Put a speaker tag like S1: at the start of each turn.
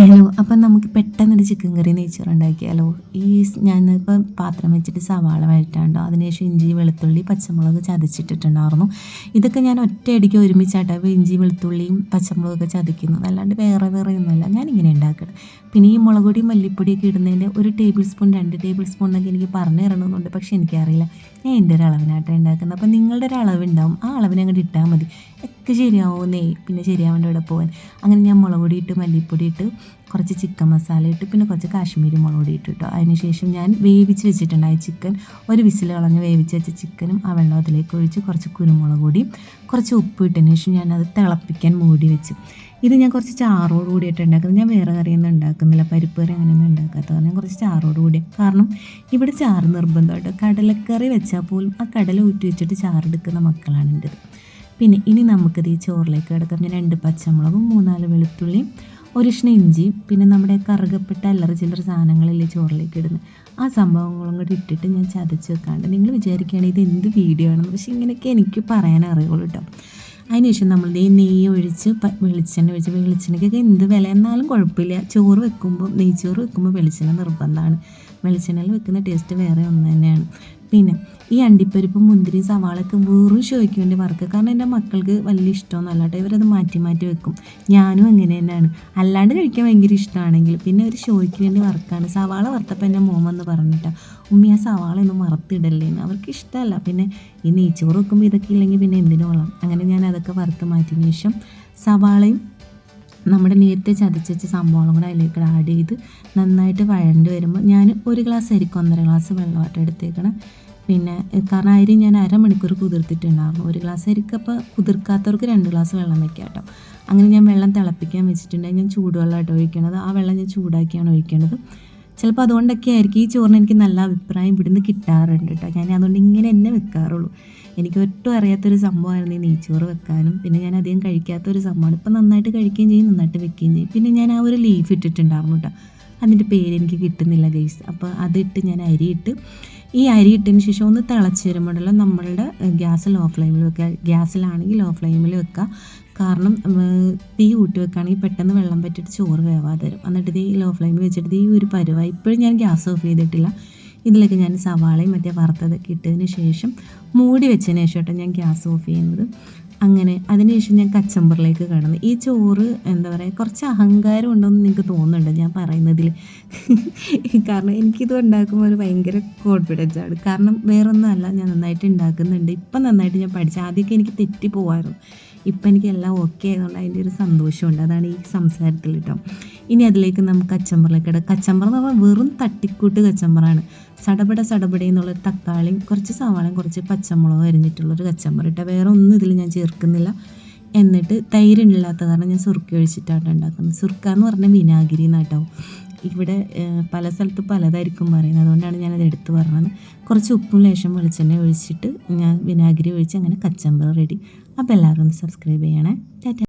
S1: Hello അപ്പം നമുക്ക് പെട്ടെന്നൊരു ചിക്കൻ കറി നെയ്ച്ചോറ് ഉണ്ടാക്കിയാലോ? ഈ ഞാനിപ്പോൾ പാത്രം വെച്ചിട്ട് സവാള വഴറ്റാണ്ടോ അതിനുശേഷം ഇഞ്ചി വെളുത്തുള്ളി പച്ചമുളക് ചതച്ചിട്ടിട്ടുണ്ടായിരുന്നു. ഇതൊക്കെ ഞാൻ ഒറ്റയടിക്ക് ഒരുമിച്ചാട്ടോ അപ്പോൾ ഇഞ്ചി വെളുത്തുള്ളിയും പച്ചമുളകൊക്കെ ചതക്കുന്നത് അല്ലാണ്ട് വേറെ വേറെ ഒന്നുമല്ല ഞാനിങ്ങനെ ഉണ്ടാക്കണം പിന്നെ ഈ മുളക് പൊടിയും മല്ലിപ്പൊടിയൊക്കെ ഇടുന്നതിന്റെ ഒരു ടേബിൾ സ്പൂൺ രണ്ട് ടേബിൾ സ്പൂൺ എന്നൊക്കെ എനിക്ക് പറഞ്ഞു തരണമെന്നുണ്ട് പക്ഷേ എനിക്കറിയില്ല. ഞാൻ എന്റെ ഒരു അളവിനായിട്ടാണ് ഉണ്ടാക്കുന്നത്. അപ്പോൾ നിങ്ങളുടെ ഒരു അളവുണ്ടാവും ആ അളവിനെ അങ്ങോട്ട് ഇട്ടാൽ മതി. ഒക്കെ ശരിയാവുന്നേ. പിന്നെ ശരിയാവേണ്ട ഇവിടെ പോകാൻ അങ്ങനെ ഞാൻ മുളക് പൊടി ഇട്ട് മല്ലിപ്പൊടി ഇട്ട് കുറച്ച് ചിക്കൻ മസാല ഇട്ട് പിന്നെ കുറച്ച് കാശ്മീരി മുളക് പൊടി കേട്ടോ അതിനുശേഷം ഞാൻ വേവിച്ച് വെച്ചിട്ടുണ്ടായി ചിക്കൻ ഒരു വിസിൽ കളഞ്ഞ് വേവിച്ച് വെച്ച ചിക്കനും ആ വെള്ളം അതിലേക്ക് ഒഴിച്ച് കുറച്ച് കുരുമുളക് കുറച്ച് ഉപ്പ് ഇട്ടതിന് ശേഷം ഞാൻ ഞാനത് തിളപ്പിക്കാൻ മൂടി വെച്ചു. ഇത് ഞാൻ കുറച്ച് ചാറോട് കൂടിയിട്ട് ഉണ്ടാക്കുന്നത്. ഞാൻ വേറെ കറിയൊന്നും ഉണ്ടാക്കുന്നില്ല. പരിപ്പ് കറി അങ്ങനെയൊന്നും ഉണ്ടാക്കാത്ത ഞാൻ കുറച്ച് ചാറോട് കൂടി കാരണം ഇവിടെ ചാറ് നിർബന്ധമായിട്ട്. കടലക്കറി വെച്ചാൽ പോലും ആ കടല ഊറ്റി വെച്ചിട്ട് ചാറെടുക്കുന്ന മക്കളാണ് എന്റെത് പിന്നെ ഇനി നമുക്കിത് ഈ ചോറിലേക്ക് കിടക്കാം ഞാൻ രണ്ട് പച്ചമുളകും മൂന്നാൽ വെളുത്തുള്ളിയും ഒരിഷ്ണ ഇഞ്ചിയും പിന്നെ നമ്മുടെ കറുകപ്പെട്ട അല്ലറ ചില്ലറ സാധനങ്ങളില്ലേ ചോറിലേക്ക് ഇടുന്നത്. ആ സംഭവങ്ങളും കൂടി ഇട്ടിട്ട് ഞാൻ ചതച്ച് വെക്കാണ്ട് നിങ്ങൾ വിചാരിക്കുകയാണെങ്കിൽ ഇത് എന്ത് വീഡിയോ ആണെന്ന് പക്ഷേ ഇങ്ങനെയൊക്കെ എനിക്ക് പറയാൻ അറിയുള്ളൂ കേട്ടോ. അതിനുശേഷം നമ്മൾ ഈ നെയ്യ് ഒഴിച്ച് വെളിച്ചെണ്ണ ഒഴിച്ച് വെളിച്ചെണ്ണയ്ക്കൊക്കെ എന്ത് വില എന്നാലും കുഴപ്പമില്ല. ചോറ് വെക്കുമ്പോൾ നെയ്ച്ചോറ് വെക്കുമ്പോൾ വെളിച്ചെണ്ണ നിർബന്ധമാണ്. വെളിച്ചെണ്ണയിൽ വെക്കുന്ന ടേസ്റ്റ് വേറെ ഒന്ന് തന്നെയാണ്. പിന്നെ ഈ അണ്ടിപ്പരിപ്പും മുന്തിരി സവാളൊക്കെ വെറും ഷോയ്ക്ക് വേണ്ടി വറുക്കുക കാരണം എന്റെ മക്കൾക്ക് വലിയ ഇഷ്ടമൊന്നുമല്ല കേട്ടോ. ഇവരത് മാറ്റി മാറ്റി വെക്കും. ഞാനും അങ്ങനെ തന്നെയാണ്. അല്ലാണ്ട് കഴിക്കാൻ ഭയങ്കര ഇഷ്ടമാണെങ്കിൽ പിന്നെ ഒരു ഷോയ്ക്ക് വേണ്ടി വറുക്കാണ് സവാള വറുത്തപ്പോൾ എന്റെ മോമെന്ന് വന്ന് പറഞ്ഞിട്ടാ ഉമ്മി ആ സവാള ഒന്നും വറുത്തിടല്ലേന്ന് അവർക്ക് ഇഷ്ടമല്ല. പിന്നെ ഈ നെയ്ച്ചോറ് വെക്കുമ്പോൾ ഇതൊക്കെ ഇല്ലെങ്കിൽ പിന്നെ എന്തിനോളാം അങ്ങനെ ഞാൻ അതൊക്കെ വറുത്ത് മാറ്റിയതിന് ശേഷം സവാളയും നമ്മുടെ നേരത്തെ ചതച്ച് സംഭവങ്ങളും കൂടെ അതിലേക്ക് ആഡ് ചെയ്ത് നന്നായിട്ട് വഴണ്ട് വരുമ്പോൾ ഞാൻ ഒരു ഗ്ലാസ് അരിക്ക് ഒന്നര ഗ്ലാസ് വെള്ളമായിട്ട് എടുത്തേക്കണം. പിന്നെ കാരണം അരി ഞാൻ അരമണിക്കൂർ കുതിർത്തിട്ടുണ്ടായിരുന്നു. ഒരു ഗ്ലാസ് അരിക്ക് അപ്പോൾ കുതിർക്കാത്തവർക്ക് രണ്ട് ഗ്ലാസ് വെള്ളം വെക്കാം കേട്ടോ. അങ്ങനെ ഞാൻ വെള്ളം തിളപ്പിക്കാൻ വെച്ചിട്ടുണ്ടെങ്കിൽ ഞാൻ ചൂടുവെള്ളമായിട്ട് ഒഴിക്കണത്. ആ വെള്ളം ഞാൻ ചൂടാക്കിയാണ് ഒഴിക്കേണ്ടത് ചിലപ്പോൾ അതുകൊണ്ടൊക്കെ ആയിരിക്കും ഈ ചോറിന് എനിക്ക് നല്ല അഭിപ്രായം ഇവിടുന്ന് കിട്ടാറുണ്ട് കേട്ടോ. ഞാൻ അതുകൊണ്ട് ഇങ്ങനെ തന്നെ വെക്കാറുള്ളൂ. എനിക്ക് ഒട്ടും അറിയാത്തൊരു സംഭവമായിരുന്നു ഈ നെയ്ച്ചോറ് വെക്കാനും. പിന്നെ ഞാൻ അധികം കഴിക്കാത്തൊരു സംഭവമാണ്. ഇപ്പം നന്നായിട്ട് കഴിക്കുകയും ചെയ്യും നന്നായിട്ട് വെക്കുകയും ചെയ്യും. പിന്നെ ഞാൻ ആ ഒരു ലീഫ് ഇട്ടിട്ടുണ്ടായിരുന്നു കേട്ടോ. അതിന്റെ പേര് എനിക്ക് കിട്ടുന്നില്ല ഗൈസ് അപ്പോൾ അതിട്ട് ഞാൻ അരിയിട്ട് ഈ അരി ഇട്ടതിന് ശേഷം ഒന്ന് തിളച്ച് വരുമ്പോഴുള്ള നമ്മളുടെ ഗ്യാസ് ലോ ഫ്ലെയിമിൽ വെക്കുക. ഗ്യാസിലാണെങ്കിൽ ലോ ഫ്ലെയിമിൽ വെക്കുക. കാരണം തീ ഊട്ടി വെക്കുകയാണെങ്കിൽ പെട്ടെന്ന് വെള്ളം പറ്റിയിട്ട് ചോറ് വേവാതെ തരും എന്നിട്ട് ഈ ലോ ഫ്ലെയിമിൽ വെച്ചിട്ട് ഈ ഒരു പരുവായി ഇപ്പോഴും ഞാൻ ഗ്യാസ് ഓഫ് ചെയ്തിട്ടില്ല. ഇതിലേക്ക് ഞാൻ സവാളയും മറ്റേ വറുത്തതൊക്കെ ഇട്ടതിന് ശേഷം മൂടി വെച്ചതിന് ശേഷം ഞാൻ ഗ്യാസ് ഓഫ് ചെയ്യുന്നത്. അങ്ങനെ അതിനുശേഷം ഞാൻ കച്ചമ്പറിലേക്ക് കടന്നു. ഈ ചോറ് എന്താ പറയുക കുറച്ച് അഹങ്കാരം ഉണ്ടെന്ന് നിങ്ങൾക്ക് തോന്നുന്നുണ്ട് ഞാൻ പറയുന്നതിൽ. കാരണം എനിക്കിത് ഉണ്ടാക്കുമ്പോൾ ഒരു ഭയങ്കര കോൺഫിഡൻസ് ആണ്. കാരണം വേറൊന്നുമല്ല ഞാൻ നന്നായിട്ട് ഉണ്ടാക്കുന്നുണ്ട്. ഇപ്പം നന്നായിട്ട് ഞാൻ പഠിച്ചു ആദ്യമൊക്കെ എനിക്ക് തെറ്റി പോകാമായിരുന്നു ഇപ്പം എനിക്ക് എല്ലാം ഓക്കെ ആയതുകൊണ്ട് അതിന്റെ ഒരു സന്തോഷമുണ്ട്. അതാണ് ഈ സംസാരത്തിൽ കേട്ടോ. ഇനി അതിലേക്ക് നമുക്ക് കച്ചമ്പറിലേക്ക് ഇടാം കച്ചമ്പർ എന്ന് പറഞ്ഞാൽ വെറും തട്ടിക്കൂട്ട് കച്ചമ്പറാണ്. സടപട സടപട എന്നുള്ള തക്കാളിയും കുറച്ച് സവാളയും കുറച്ച് പച്ചമുളകും അരിഞ്ഞിട്ടുള്ളൊരു കച്ചമ്പർ ഇട്ട. വേറെ ഒന്നും ഇതിൽ ഞാൻ ചേർക്കുന്നില്ല. എന്നിട്ട് തൈര് ഇല്ലാത്ത കാരണം ഞാൻ സുർക്ക ഒഴിച്ചിട്ടാണ് ഉണ്ടാക്കുന്നത്. സുർക്ക എന്ന് പറഞ്ഞാൽ വിനാഗിരി എന്നാട്ടോ. ഇവിടെ പല സ്ഥലത്ത് പലതായിരിക്കും പറയുന്നത്. അതുകൊണ്ടാണ് ഞാനത് എടുത്ത് പറഞ്ഞത്. കുറച്ച് ഉപ്പും ലേശം വെളിച്ചെണ്ണ ഒഴിച്ചിട്ട് ഞാൻ വിനാഗിരി ഒഴിച്ച് അങ്ങനെ കച്ചമ്പർ റെഡി. അപ്പോൾ എല്ലാവരും ഒന്ന് സബ്സ്ക്രൈബ് ചെയ്യണേ.